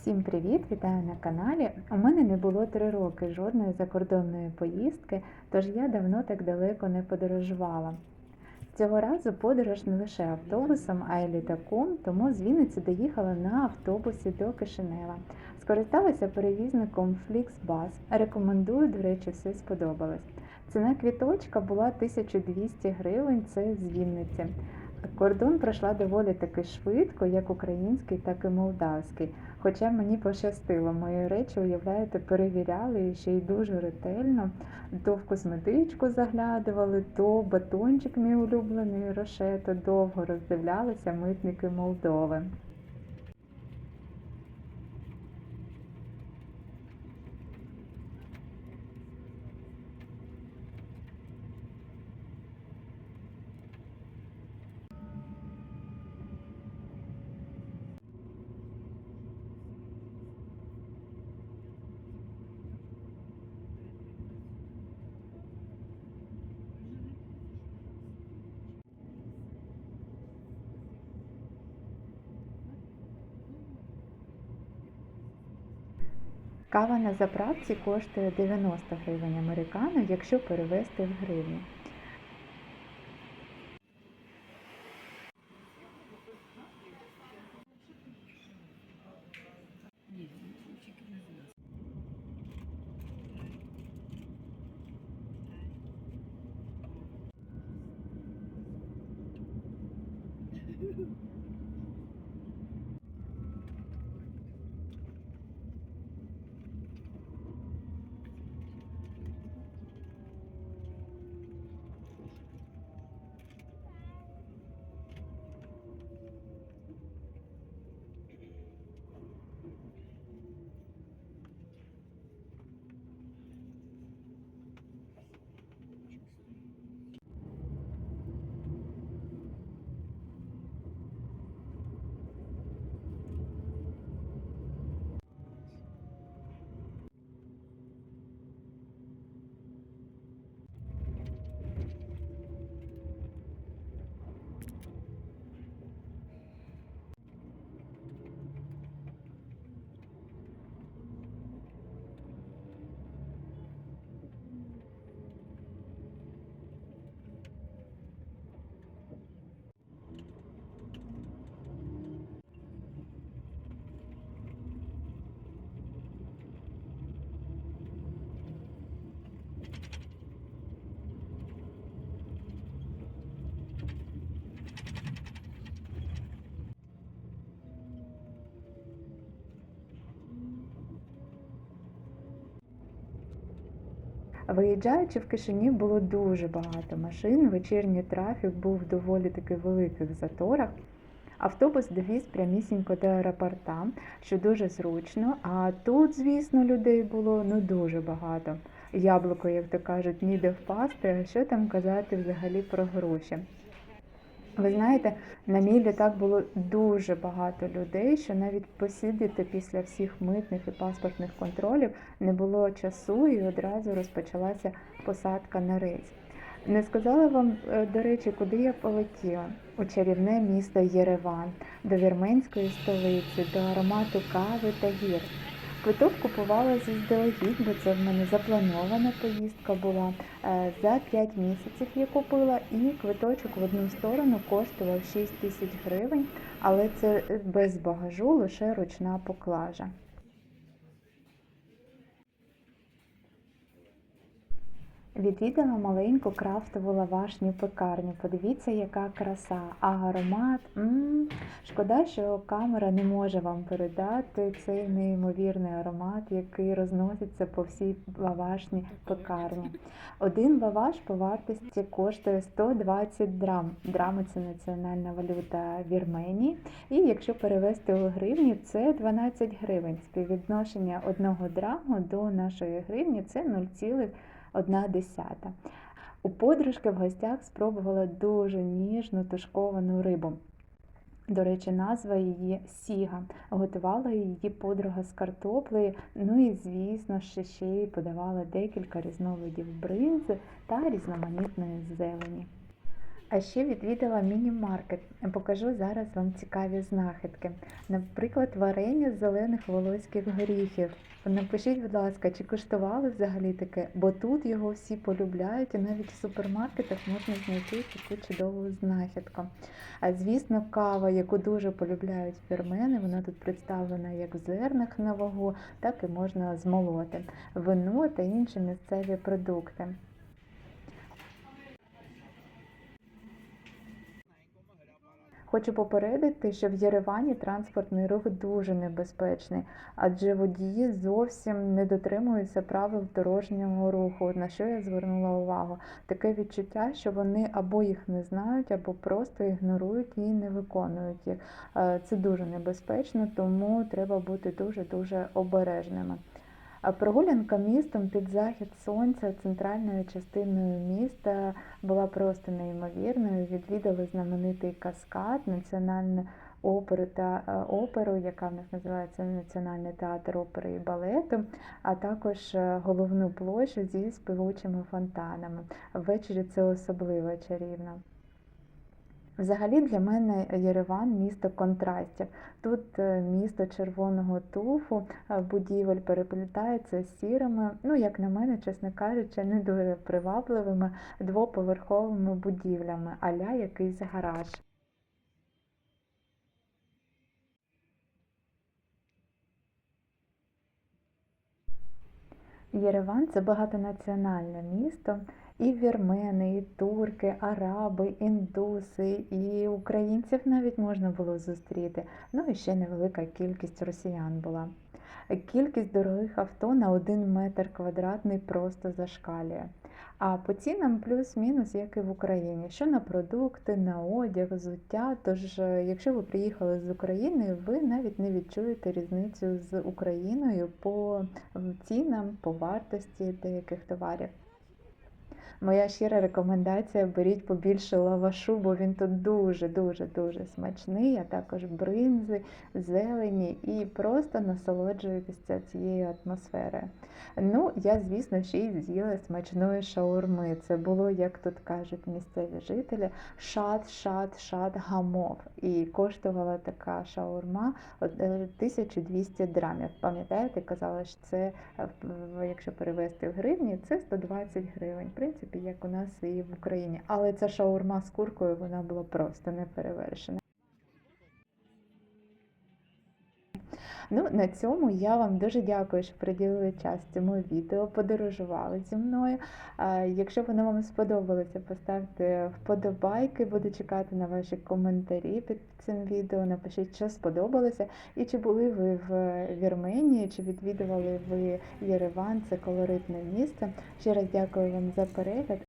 Всім привіт! Вітаю на каналі. У мене не було три роки жодної закордонної поїздки, тож я давно так далеко не подорожувала. Цього разу подорож не лише автобусом, а й літаком, тому з Вінниці доїхала на автобусі до Кишинева. Скористалася перевізником Flixbus. Рекомендую, до речі, все сподобалось. Ціна квіточка була 1200 гривень, це з Вінниці. Кордон пройшла доволі таки швидко, як український, так і молдавський. Хоча мені пощастило, мої речі, уявляєте, перевіряли ще й дуже ретельно. То в косметичку заглядували, то батончик мій улюблений рошето, довго роздивлялися митники Молдови. Кава на заправці коштує 90 гривень американо, якщо перевести в гривні. Виїжджаючи в Кишинів, було дуже багато машин. Вечірній трафік був в доволі таки великих заторах. Автобус довіз прямісінько до аеропорта, що дуже зручно. А тут, звісно, людей було ну дуже багато. Яблуко, як то кажуть, ніде впасти. А що там казати взагалі про гроші? Ви знаєте, на мій літак було дуже багато людей, що навіть посидіти після всіх митних і паспортних контролів не було часу, і одразу розпочалася посадка на рейс. Не сказала вам, е, до речі, куди я полетіла у чарівне місто Єреван, до вірменської столиці, до аромату кави та гір. Квиток купувала заздалегідь, бо це в мене запланована поїздка була. Е, За 5 місяців я купила і квиточок в одну сторону коштував 6 тисяч гривень, але це без багажу, лише ручна поклажа. Відвідала маленьку крафтову лавашню пекарню. Подивіться, яка краса, а аромат. М-м. Шкода, що камера не може вам передати цей неймовірний аромат, який розноситься по всій лавашній пекарні. Один лаваш по вартості коштує 120 драм. Драми це національна валюта Вірменії. І якщо перевести у гривні, це 12 гривень. Співвідношення одного драму до нашої гривні це 0,1 одна десята. У подружки в гостях спробувала дуже ніжну тушковану рибу. До речі, назва її Сіга. Готувала її подруга з картоплею, ну і, звісно, ще ще й подавала декілька різновидів бринзи та різноманітної зелені. А ще відвідала міні-маркет. Покажу зараз вам цікаві знахідки. Наприклад, варення з зелених волоських горіхів. Напишіть, будь ласка, чи куштували взагалі таке? Бо тут його всі полюбляють, і навіть в супермаркетах можна знайти таку чудову знахідку. А звісно, кава, яку дуже полюбляють фірмени, вона тут представлена як в зернах на вагу, так і можна змолоти. Вино та інші місцеві продукти. Хочу попередити, що в Єревані транспортний рух дуже небезпечний, адже водії зовсім не дотримуються правил дорожнього руху, на що я звернула увагу. Таке відчуття, що вони або їх не знають, або просто ігнорують і не виконують їх. Е, Це дуже небезпечно, тому треба бути дуже-дуже обережними. Прогулянка містом під захід сонця центральною частиною міста була просто неймовірною. Відвідали знаменитий каскад, національну оперу та е, оперу, яка в нас називається Національний театр опери і балету, а також е, головну площу зі співучими фонтанами. Ввечері це особливо чарівно. Взагалі для мене Єреван місто контрастів. Тут е, місто червоного туфу, будівель переплітається сірими, ну, як на мене, чесно кажучи, не дуже привабливими двоповерховими будівлями, аля якийсь гараж. Єреван це багатонаціональне місто. І вірмени, і турки, араби, індуси, і українців навіть можна було зустріти. Ну і ще невелика кількість росіян була. Кількість дорогих авто на один метр квадратний просто зашкалює. А по цінам плюс-мінус, як і в Україні, що на продукти, на одяг, взуття. Тож, е, якщо ви приїхали з України, ви навіть не відчуєте різницю з Україною по цінам, по вартості деяких товарів. Моя щира рекомендація: беріть побільше лавашу, бо він тут дуже-дуже дуже смачний, а також бринзи, зелені і просто насолоджуйтеся цією атмосферою. Ну, я, звісно, ще й з'їла смачної шаурми. Це було, як тут кажуть місцеві жителі, шат, шат, шат гамов. І коштувала така шаурма 1200 драмів. Пам'ятаєте, казала, що це, якщо перевести в гривні, це 120 гривень. В принципі, як у нас і в Україні. Але ця шаурма з куркою вона була просто неперевершена. Ну, на цьому я вам дуже дякую, що приділили час цьому відео, подорожували зі мною. Якщо воно вам сподобалося, поставте вподобайки, буду чекати на ваші коментарі під цим відео. Напишіть, що сподобалося, і чи були ви в Вірменії, чи відвідували ви Єреван, це колоритне місце. Ще раз дякую вам за перегляд.